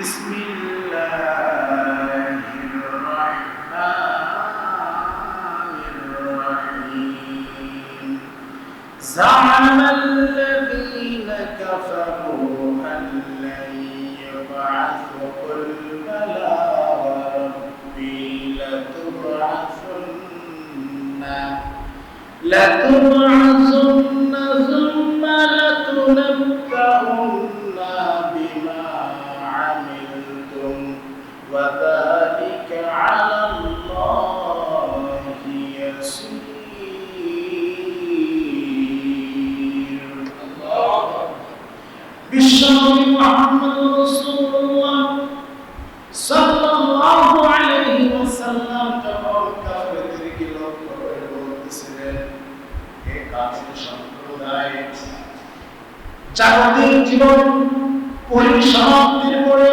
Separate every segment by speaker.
Speaker 1: بسم الله الرحمن الرحيم. زعم الذين كفروا أن لن يبعثوا قل بلى وربي لتبعثن. لتبعثن জীবন পরিসমাপ্তির পরে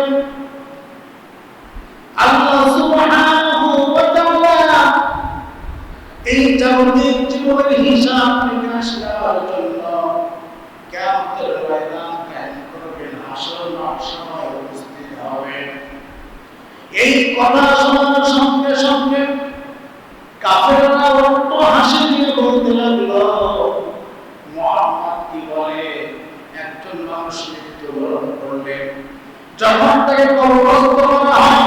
Speaker 1: এই জাগতিক জীবনের হিসাব নেওয়ার জন্য করবেন মাঠ সময় উপস্থিত হবেন। এই কথা শোনার সঙ্গে সঙ্গে কাফেররা অল্প হাসি দিয়ে বলতে লাগল মোহাম্মদ কি বলে একজন মানুষ মৃত্যুবরণ করলে যখন তাকে কবরস্থ করা হয়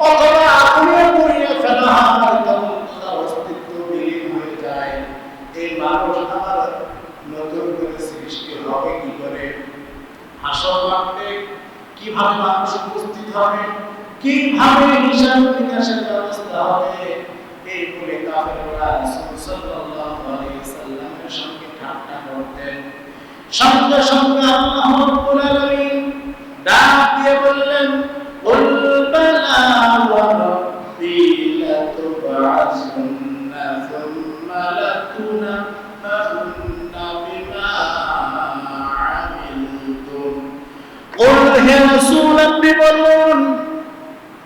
Speaker 1: অথবা আগুনে পুড়িয়ে ফেলা হয় তখন তার অস্তিত্ব বিলীন হয়ে যায় এই মানুষ আমার নতুন করে সৃষ্টি হবে কি করে মাঠে কীভাবে মানুষ উপস্থিত হবে, কীভাবে হিসাব নিকাশের ব্যবস্থা হবে এই বলে কাফেররা রাসূল সাল্লাল্লাহু আলাইহি সাল্লামের সঙ্গে ঠাট্টা করতেন। সঙ্গে সঙ্গে আল্লাহ হে রাসূল আপনি বলুন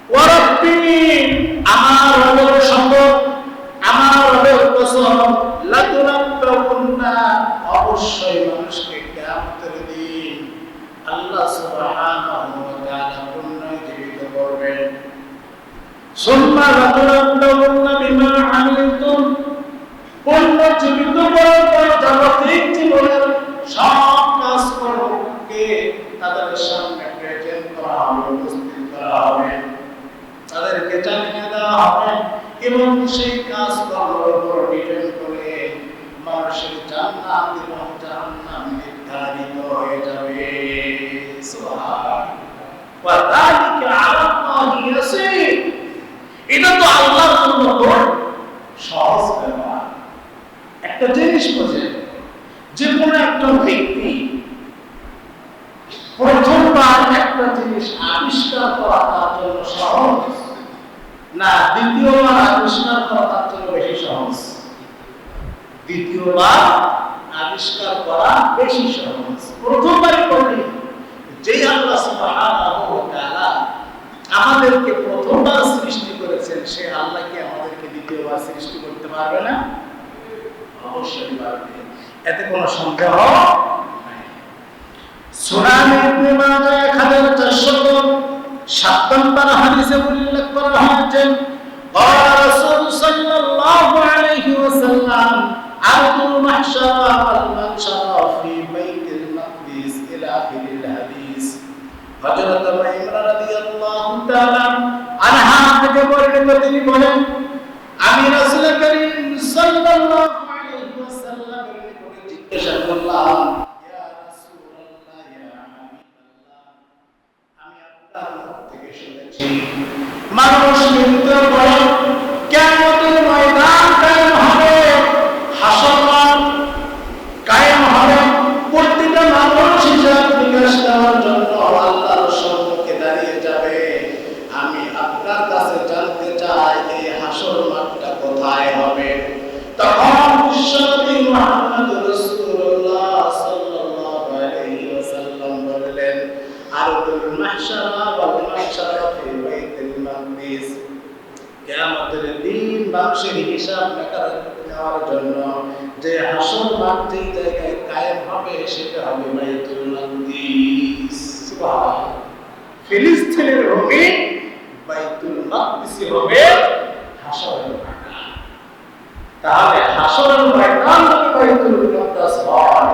Speaker 1: ওয়ারাব্বি আমার রবের শপথ আমার রবের কসম, লাতুনাব্বাউন্না, অবশ্যই মানুষকে কিয়ামতের ওয়া পর জাগতিক জীবনের সব কাজকর্মকে তাদের সামনে প্রেজেন্ট করা হবে উপস্থিত করা হবে তাদেরকে জানিয়ে দেওয়া হবে এবং সেই কাজ করার উপর ডিপেন্ড করে মানুষের জান্নাত এবং জাহান্নাম নির্ধারিত হয়ে যাবে। সুবহান ওয়া যালিকা আলা আল্লাহি ইয়াসির এটা তো আল্লাহর জন্য খুব সহজ ব্যাপার একটা জিনিস বোঝে যে কোনো একটা ব্যক্তি প্রথমবার একটা জিনিস আবিষ্কার করা তার জন্য সহজ না দ্বিতীয়বার আবিষ্কার করা তার জন্য বেশি সহজ দ্বিতীয়বার আবিষ্কার করা বেশি সহজ প্রথমবারই করলে যেই আল্লাহ সুবহানাহু ওয়া তাআলা আমাদেরকে প্রথমবার সৃষ্টি করেছেন সে আল্লাহ কি আমাদেরকে দ্বিতীয়বার সৃষ্টি করতে পারবে না অবশ্যই পারবে এতে কোনো সন্দেহ নাই সুনান ইবনে মাজাহ 1407 নম্বর হাদিসে উল্লেখ করা হয়েছে قال رسول صلى الله عليه وسلم عرض المحشر والمنشر হযরত মাইমুনা রাদিয়াল্লাহু তাআলা আনহা থেকে বর্ণিত তিনি বলেন, আমি রাসূল করিম সাল্লাল্লাহু আলাইহি ওয়াসাল্লামের নিকট জিজ্ঞাসা করলাম কিয়ামতের দিন মানুষের হিসাব নেওয়ার জন্য যে হাসর মাঠ যেই জায়গায় কায়েম হবে সেটা হবে ফিলিস্তিনের ভূমি বাইতুল মাকদিসে হবে হাসরের তাহলে হাসরের বাইতুল মুকদ্দাস হয়?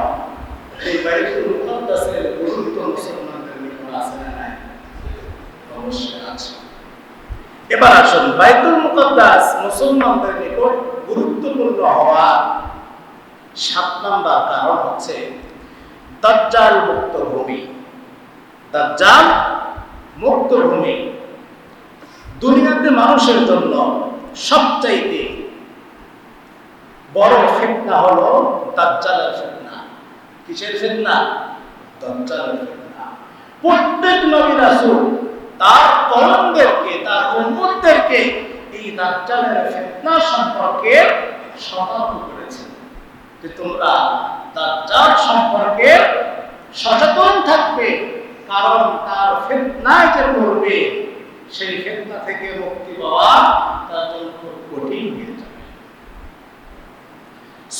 Speaker 1: এই বাইতুল মুকদ্দাসের গুরুত্ব মুসলমানদের নিকট আছে না নাই অবশ্যই আছে এবার আসুন, বাইতুল মুকদ্দাস মুসলমানদের নিকট গুরুত্বপূর্ণ হওয়া সাত নাম্বার কারণ হচ্ছে দাজ্জাল মুক্ত ভূমি। দাজ্জাল মুক্ত ভূমি। দুনিয়াতে মানুষের জন্য সবচাইতে বড় ফিতনা হলো দাজ্জালের ফিতনা। কিসের ফিতনা? দাজ্জালের ফিতনা। প্রত্যেক নবী রাসূল তার কলমদেরকে তার উম্মতদেরকে এই দাজ্জালের ফিতনা সম্পর্কে সতর্ক করেছেন যে তোমরা দাজ্জাল সম্পর্কে সচেতন থাকবে, কারণ তার ফিতনায় যে পড়বে, সেই ফিতনা থেকে মুক্তি পাওয়া তার জন্য খুব কঠিন হয়ে যাবে।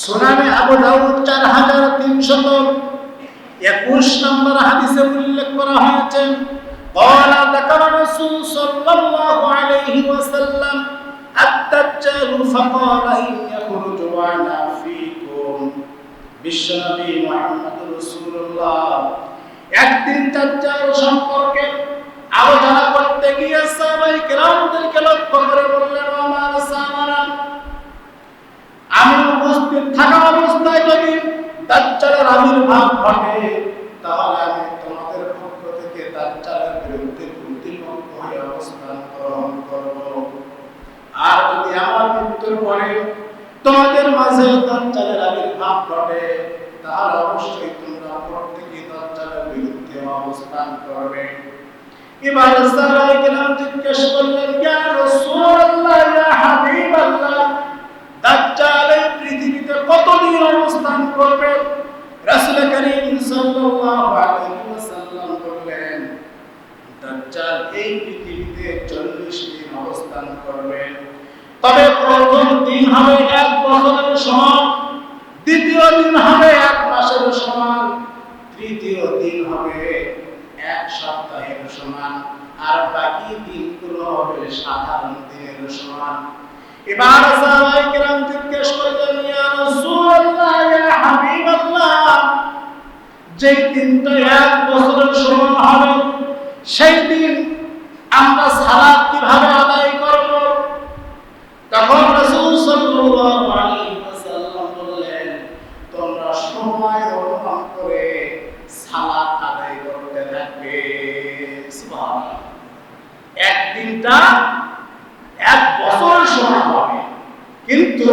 Speaker 1: সুনানে আবু দাউদ চার হাজার তিনশত একুশ নম্বর হাদিসে উল্লেখ করা হয়েছে قال ذكر الرسول صلى الله عليه وسلم الدجال فقال إن يخرج وأنا فيكم বিশ্বনবী মুহাম্মদ রাসূলুল্লাহ একদিন দাজ্জাল সম্পর্কে আলোচনা করতে গিয়ে সাহাবায়ে কেরামদেরকে লক্ষ্য করে বললেন আমার সাহাবারা আমি উপস্থিত থাকা অবস্থায় যদি দাজ্জালের আবির্ভাব ঘটে তাহলে পরে তোমাদের মাঝে দাজ্জালের আবির্ভাব ঘটে। তাহলে অবশ্যই তোমরা প্রত্যেকে দাজ্জালের বিরুদ্ধে অবস্থান করবে। এবার সাহাবায়ে কেরাম জিজ্ঞেস করলেন, ইয়া রাসূলুল্লাহ, ইয়া হাবিবাল্লাহ দাজ্জাল পৃথিবীতে কতদিন অবস্থান করবে? রাসূল করিম সাল্লাল্লাহু আলাইহি ওয়াসাল্লাম বললেন, দাজ্জাল এই পৃথিবীতে 40 দিন অবস্থান করবে। তবে প্রথম দিন হবে এক বছরের সমান, দ্বিতীয় দিন হবে এক মাসের সমান, তৃতীয় দিন হবে এক সপ্তাহের সমান, আর বাকি দিনগুলো হবে সাধারণ দিনের সমান। এবার সাহাবায়ে কেরাম জিজ্ঞেস করলেন, ইয়া রাসূলুল্লাহ, ইয়া হাবিবাল্লাহ, যেই দিনটা এক বছরের সমান হবে, সেই দিন আমরা সালাত কীভাবে আদায় করব তখন রাসূল সাল্লাল্লাহু আলাইহি ওয়াসাল্লাম বললেন তোমরা সময় অনুমান করে সালাত আদায় করতে থাকবে সুবহানাল্লাহ এক দিনটা এক বছর সময় হবে কিন্তু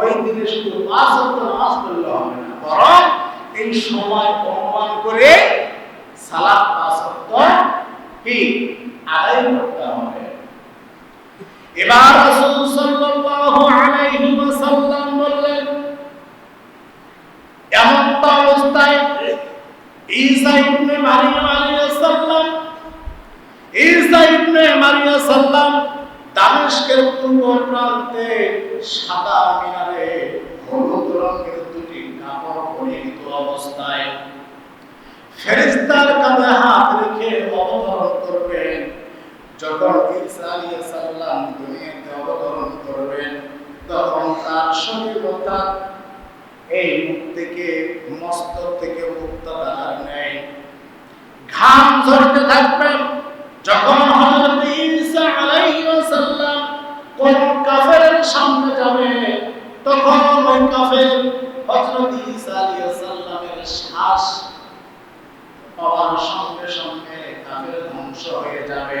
Speaker 1: ওই দিনে শুধু পাঁচ ওয়াক্ত নামাজ পড়লে হবে না বরং এই সময় অনুমান করে সালাত পাঁচ ওয়াক্ত কি আদায় করতে হবে। এবার রাসূল সাল্লাল্লাহু আলাইহি ওয়াসাল্লাম বললেন এমন অবস্থায় ঈসা ইবনে মারিয়াম আলাইহিস ঈসা ইবনে মারিয়া সাল্লাম দামেস্কের পূর্ব প্রান্তে সাদা মিনারে হলুদ রঙের দুটি কাপড় পরিহিত অবস্থায় ফেরেশতার কাঁধে হাত রেখে অবতরণ করবেন যখন দুনিয়াতে অবতরণ করবেন, তখন তার অর্থাৎ এই মুখ থেকে, মস্তক থেকে মুক্তা দাঁড়ার নেয় ঘাম ঝরতে থাকবেন যখন ঈসা কোন কাফেরের সামনে যাবে, তখন ওই কাফের ঈসা শ্বাস পাওয়ার সঙ্গে সঙ্গে কাফের ধ্বংস হয়ে যাবে।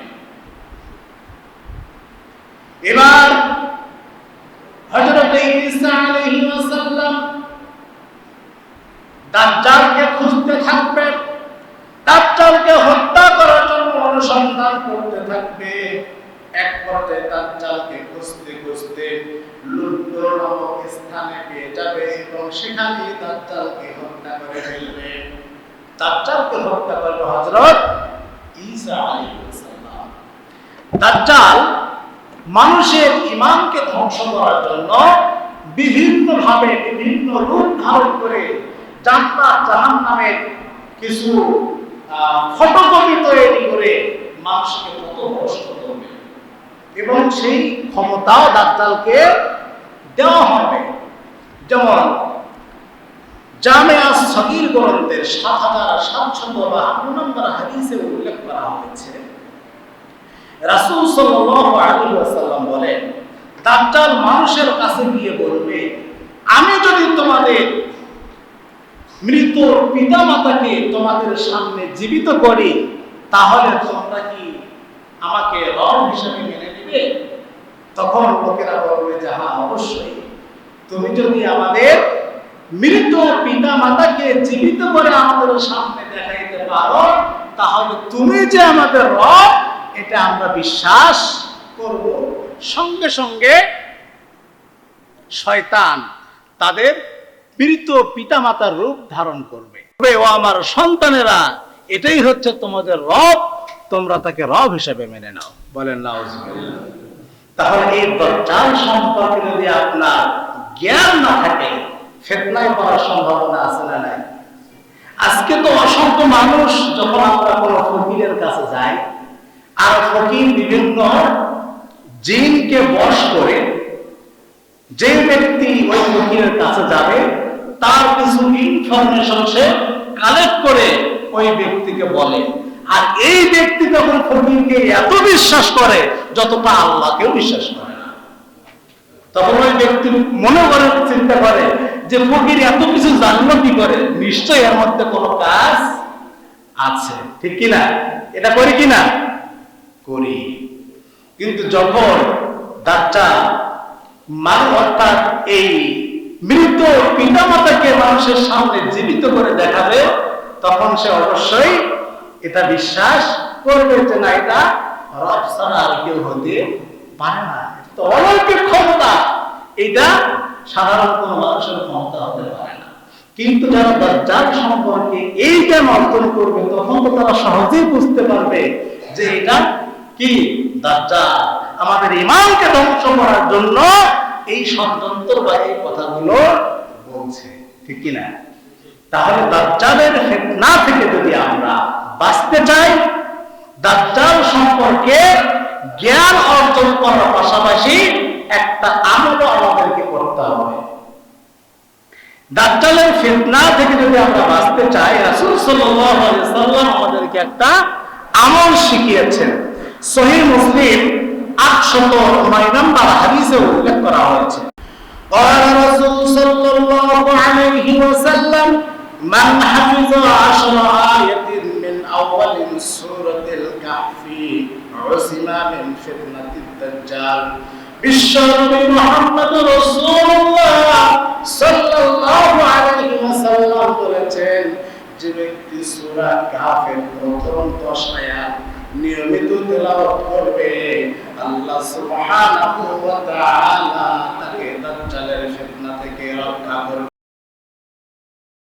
Speaker 1: এবার হযরত ঈসা দাজ্জালকে খুঁজতে দাজ্জালকে হত্যা করার জন্য অনুসন্ধান করতে থাকবে। এক পর্যায়ে দাজ্জালকে খুঁজতে খুঁজতে নামক স্থানে পেয়ে যাবে এবং সেখানে দাজ্জালকে হত্যা করে ফেলবে। দাজ্জালকে হত্যা হযরত ঈসা দাজ্জাল মানুষের ইমানকে ধ্বংস করার জন্য বিভিন্ন ভাবে বিভিন্ন রূপ ধারণ করে জান্নাত, জাহান্নামের কিছু ফটোকপি তৈরি করে মানুষকে পথভ্রষ্ট করবে। এবং সেই ক্ষমতাও দাজ্জালকে দেওয়া হবে। যেমন জামেয়া সগীর গ্রন্থের সাত হাজার সাতশত বাহান্ন নম্বর হাদিসে উল্লেখ করা হয়েছে রাসূল সাল্লাল্লাহু আলাইহি ওয়াসাল্লাম বলেন, দাজ্জাল মানুষের কাছে গিয়ে বলবে, আমি যদি তোমাদের মৃত তোমাদের সামনে জীবিত করি, তাহলে তোমরা কি আমাকে রব হিসেবে মেনে তখন লোকেরা বলবে যে হ্যাঁ অবশ্যই। তুমি যদি আমাদের মৃত পিতা মাতাকে জীবিত করে আমাদের সামনে দেখাইতে পারো, তাহলে তুমি যে আমাদের রব এটা আমরা বিশ্বাস করব। সঙ্গে সঙ্গে শয়তান তাদের মৃত পিতামাতার রূপ ধারণ করবে। ও আমার সন্তানেরা, এটাই হচ্ছে তোমাদের রব, তোমরা তাকে রব হিসেবে মেনে নাও। বলেন, নাউজুবিল্লাহ। তাহলে এই দজ্জাল সম্পর্কে যদি আপনার জ্ঞান না থাকে, ফেতনায় পড়ার সম্ভাবনা আছে না নাই? আজকে তো অসংখ্য মানুষ, যখন আমরা কোনো ফকিরের কাছে যাই আর ফকির বিভিন্ন জিনকে বশ করে যে ব্যক্তি ওই ফকিরের কাছে যাবে, তার কিছু ইনফরমেশন সে কালেক্ট করে ওই ব্যক্তিকে বলে। আর এই ব্যক্তি তখন ফকিরকে এত বিশ্বাস করে যতটা আল্লাহকেও বিশ্বাস করে তখন ওই ব্যক্তি মনে করে, চিন্তা করে যে ফকির এত কিছু জানলো কি করে? নিশ্চয়ই এর মধ্যে কোনো কাজ আছে। ঠিক কিনা? এটা করি কিনা? করি। কিন্তু যখন দাচ্চা মানুষ অর্থাৎ এই মৃত পিতামাতাকে মানুষের সামনে জীবিত করে দেখাবে, তখন সে অবশ্যই এটা বিশ্বাস করবে যে না, এটা রব ছাড়া আর কেউ হতে পারে না। তো অলৌকিক ক্ষমতা। এটা সাধারণ কোনো মানুষের ক্ষমতা হতে পারে না। কিন্তু যারা দাজ্জাল সম্পর্কে এই জ্ঞান অর্জন করবে, তখন তো তারা সহজেই বুঝতে পারবে যে এটা কি? দাজ্জাল। আমাদের ইমানকে ধ্বংস করার জন্য এই ষড়যন্ত্র বা এই কথাগুলো বলছে। ঠিক কি না? তাহলে দাজ্জালের ফিতনা থেকে যদি আমরা বাঁচতে চাই, দাজ্জাল সম্পর্কে জ্ঞান অর্জন করার পাশাপাশি একটা আমলও আমাদেরকে করতে হবে। দাজ্জালের ফিতনা থেকে যদি আমরা বাঁচতে চাই, রাসূল সাল্লাল্লাহু আলাইহি সাল্লাম আমাদেরকে একটা আমল শিখিয়েছেন। সহিহ মুসলিম 809 নম্বর হাদিসে উল্লেখ করা হয়েছে قال رسول صلى الله عليه وسلم من حفظ عشر آية من أول سورة الكهف عصم من فتنة الدجال বিশ্বনবী মুহাম্মদ রাসূলুল্লাহ সাল্লাল্লাহু আলাইহি ওয়াসাল্লাম বলেছেন যে ব্যক্তি সূরা কাফের প্রথম 10 আয়াত নিয়মিত তেলাওয়াত করবে। আল্লাহ সুবহানাহু ওয়া তাআলা তাকে দাজ্জালের ফিতনা থেকে রক্ষা করবে।